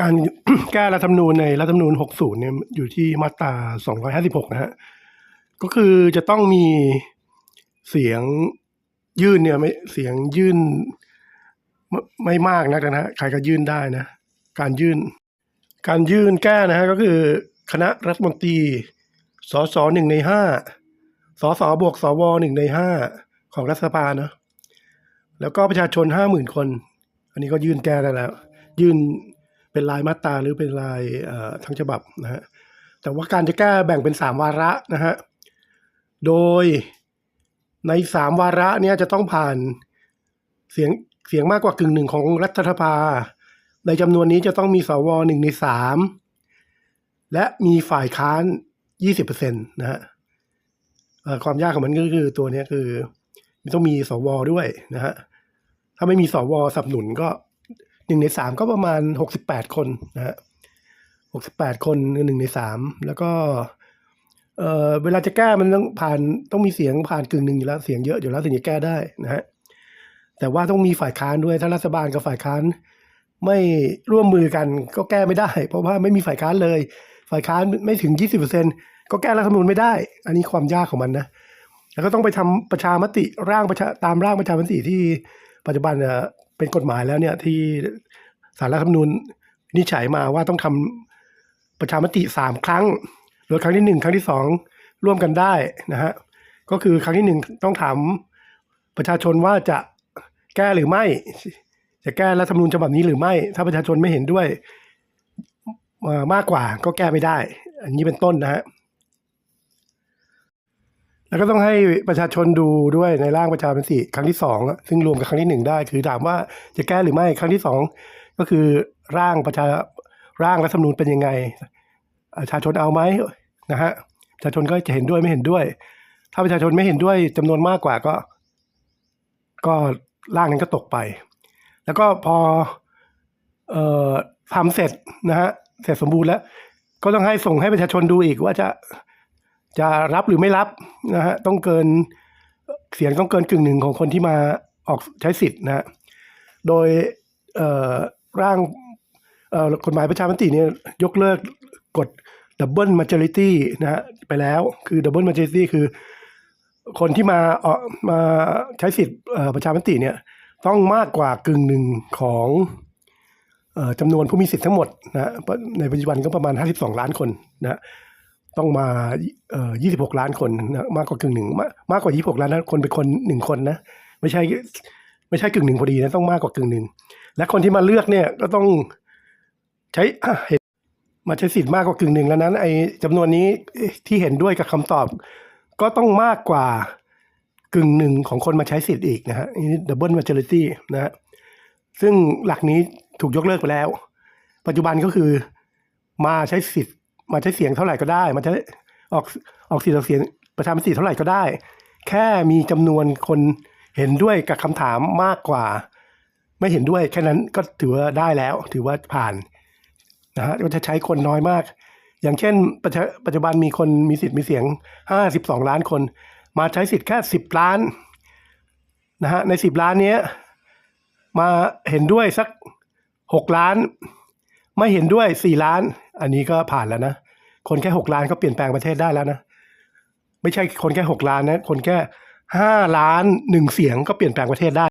การแก้รัฐธรรมนูญในรัฐธรรมนูญ 60 เนี่ยอยู่ที่มาตรา 256 นะฮะ ก็คือจะต้องมีเสียงยื่นเนี่ยไม่เสียงยื่นไม่ไม่มากนักนะฮะใครก็ยื่นได้นะ การยื่น การยื่นแก้นะฮะก็คือคณะรัฐมนตรีสสหนึ่งในห้าสสบวกสวหนึ่งในห้าของรัฐสภาเนอะแล้วก็ประชาชนห้าหมื่นคน อันนี้ก็ยื่นแก้ได้แล้ว ยื่น เป็นรายมาตราหรือเป็นรายทั้งฉบับนะฮะแต่ว่าการจะแก้แบ่งเป็นสามวาระนะฮะโดยในสามวาระเนี่ยจะต้องผ่านเสียงเสียงมากกว่ากึ่งหนึ่งของรัฐสภา ในจำนวนนี้จะต้องมีสวหนึ่งในสามและมีฝ่ายค้านยี่สิบเปอร์เซ็นต์นะฮะความยากของมันก็คือตัวนี้คือ มันต้องมีสวด้วยนะฮะถ้าไม่มีสวสนับสนุนก็ หนึ่งในสามก็ประมาณหกสิบแปดคนนะฮะหกสิบแปดคนหนึ่งในสามแล้วก็เอ่อเวลาจะแก้มันต้องผ่านต้องมีเสียงผ่านกึ่งหนึ่งอยู่แล้วเสียงเยอะอยู่แล้วถึงจะแก้ได้นะฮะแต่ว่าต้องมีฝ่ายค้านด้วยถ้ารัฐบาลกับฝ่ายค้านไม่ร่วมมือกันก็แก้ไม่ได้ เพราะว่าไม่มีฝ่ายค้านเลย ฝ่ายค้านไม่ถึง 20%ก็แก้รัฐธรรมนูญไม่ได้ อันนี้ความยากของมันนะแล้วก็ต้องไปทำประชามติร่างประชาตามร่างประชามติที่ปัจจุบัน เป็นกฎหมายแล้วเนี่ยที่สารรัฐธรรมนูญวินิจฉัยมาว่าต้องทำประชามติสามครั้งโดยครั้งที่หนึ่งครั้งที่สองร่วมกันได้นะฮะก็คือครั้งที่หนึ่งต้องถามประชาชนว่าจะแก้หรือไม่ จะแก้รัฐธรรมนูญฉบับนี้หรือไม่ ถ้าประชาชนไม่เห็นด้วยมากกว่าก็แก้ไม่ได้ อันนี้เป็นต้นนะฮะ แล้วก็ต้องให้ประชาชนดูด้วยในร่างประชามติครั้งที่สองซึ่งรวมกับครั้งที่หนึ่งได้ คือถามว่าจะแก้หรือไม่ครั้งที่สองก็คือร่างประชาร่างรัฐธรรมนูญเป็นยังไง ประชาชนเอาไหมนะฮะประชาชนก็จะเห็นด้วยไม่เห็นด้วย ถ้าประชาชนไม่เห็นด้วยจำนวนมากกว่าก็ ก็ร่างนั้นก็ตกไป แล้วก็พอเอ่อทำเสร็จนะฮะเสร็จสมบูรณ์แล้ว ก็ต้องให้ส่งให้ประชาชนดูอีกว่าจะ จะรับหรือไม่รับนะฮะต้องเกินเสียงต้องเกินกึ่งหนึ่งของคนที่มาออกใช้สิทธิ์นะฮะโดยร่างกฎหมายประชามติเนี่ยยกเลิกกฎ double majority นะฮะไปแล้วคือ double majority คือ คนที่มาเออกมาใช้สิทธิ์ประชามติเนี่ยต้องมากกว่ากึ่งหนึ่งของจำนวนผู้มีสิทธิ์ทั้งหมดนะฮะในปัจจุบันก็ประมาณ 52 ล้านคนนะฮะ ต้องมาเอ่อ26 ล้านคนนะมากกว่ากึ่งหนึ่งมากมากกว่า 26 ล้านนะคนเป็นคนหนึ่งคนนะไม่ใช่ไม่ใช่กึ่งหนึ่งพอดีนะต้องมากกว่ากึ่งหนึ่งและคนที่มาเลือกเนี่ยก็ต้องใช้เห็นมาใช้สิทธิ์มากกว่ากึ่งหนึ่งแล้วนั้นไอ้จำนวนนี้ที่เห็นด้วยกับคำตอบ ก็ต้องมากกว่ากึ่งหนึ่งของคนมาใช้สิทธิ์อีกนะฮะนี่ double majority นะฮะซึ่งหลักนี้ถูกยกเลิกไปแล้ว ปัจจุบันก็คือมาใช้สิทธิ์ มาใช้เสียงเท่าไหร่ก็ได้มาใช้ออกออกเสียงออกเสียงประชามติเท่าไหร่ก็ได้ แค่มีจำนวนคนเห็นด้วยกับคำถามมากกว่า ไม่เห็นด้วยแค่นั้นก็ถือว่าได้แล้ว ถือว่าผ่านนะฮะก็จะใช้คนน้อยมาก อย่างเช่นปัจจุบันมีคนมีสิทธิ์มีเสียง 52 ล้านคน มาใช้สิทธิ์แค่ 10 ล้านนะฮะใน 10 ล้านนี้มาเห็นด้วยสัก 6 ล้าน ไม่เห็นด้วย4ล้าน อันนี้ก็ผ่านแล้วนะ คนแค่6ล้านก็เปลี่ยนแปลงประเทศได้แล้วนะ ไม่ใช่คนแค่6ล้านนะ คนแค่5ล้าน1เสียงก็เปลี่ยนแปลงประเทศได้